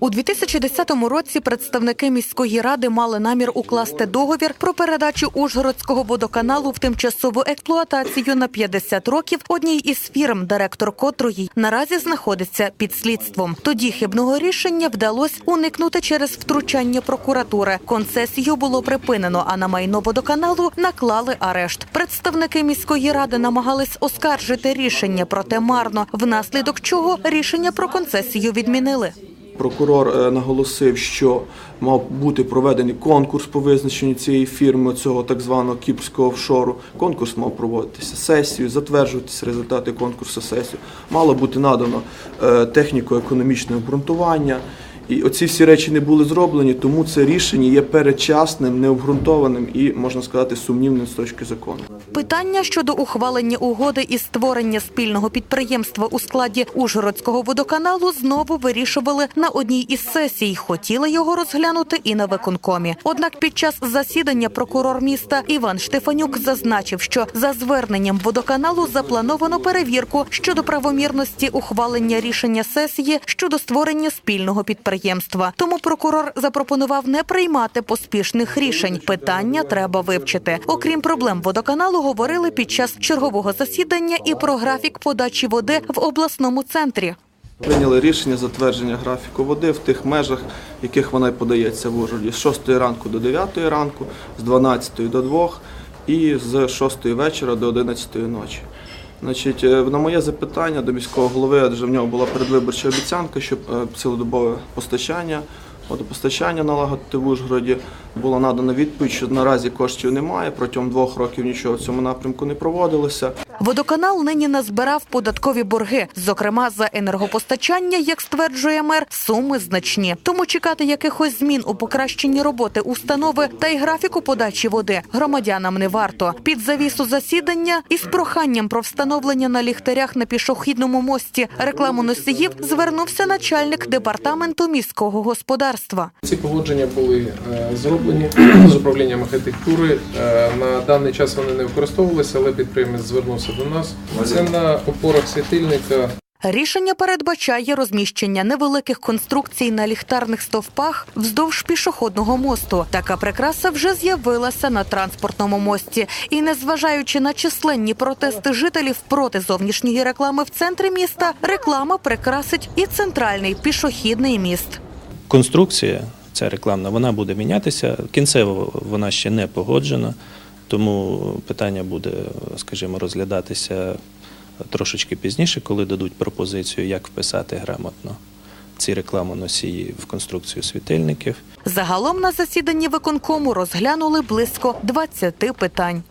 У 2010 році представники міської ради мали намір укласти договір про передачу Ужгородського водоканалу в тимчасову експлуатацію на 50 років одній із фірм, директор котрої наразі знаходиться під слідством. Тоді хибного рішення вдалося уникнути через втручання прокуратури. Концесію було припинено, а на майно водоканалу наклали арешт. Представники міської ради намагались оскаржити рішення, проте марно, внаслідок чого рішення про концесію відмінили. Прокурор е, наголосив, що мав бути проведений конкурс по визначенню цієї фірми, цього так званого кіпрського офшору. Конкурс мав проводитися сесію, затверджуватися результати конкурсу сесію. Мало бути надано е, техніко-економічне обґрунтування. І оці всі речі не були зроблені, тому це рішення є передчасним, необґрунтованим і, можна сказати, сумнівним з точки закону. Питання щодо ухвалення угоди і створення спільного підприємства у складі Ужгородського водоканалу знову вирішували на одній із сесій. Хотіли його розглянути і на виконкомі. Однак під час засідання прокурор міста Іван Штефанюк зазначив, що за зверненням водоканалу заплановано перевірку щодо правомірності ухвалення рішення сесії щодо створення спільного підприємства. Тому прокурор запропонував не приймати поспішних рішень. Питання треба вивчити. Окрім проблем водоканалу, говорили під час чергового засідання і про графік подачі води в обласному центрі. Прийняли рішення затвердження графіку води в тих межах, в яких вона й подається в Ужгороді. З 6 ранку до 9 ранку, з 12 до 2 і з 6 вечора до 11 ночі. Значить, е, на моє запитання до міського голови, адже в нього була передвиборча обіцянка, щоб е, цілодобове постачання, водопостачання налагодити в Ужгороді. Було надано відповідь, що наразі коштів немає, протягом двох років нічого в цьому напрямку не проводилося. Водоканал нині назбирав податкові борги, зокрема за енергопостачання, як стверджує мер, суми значні. Тому чекати якихось змін у покращенні роботи установи та й графіку подачі води громадянам не варто. Під завісу засідання із проханням про встановлення на ліхтарях на пішохідному мості рекламу носіїв звернувся начальник департаменту міського господарства. Ці погодження були е, зроблені з управлінням архітектури. Е, На даний час вони не використовувалися, але підприємець звернувся до нас. Це на опорах світильника. Рішення передбачає розміщення невеликих конструкцій на ліхтарних стовпах вздовж пішохідного мосту. Така прикраса вже з'явилася на транспортному мості. І незважаючи на численні протести жителів проти зовнішньої реклами в центрі міста, реклама прикрасить і центральний пішохідний міст. Конструкція, ця рекламна, вона буде мінятися. Кінцево вона ще не погоджена, тому питання буде, скажімо, розглядатися трошечки пізніше, коли дадуть пропозицію, як вписати грамотно ці рекламоносії в конструкцію світильників. Загалом на засіданні виконкому розглянули близько 20 питань.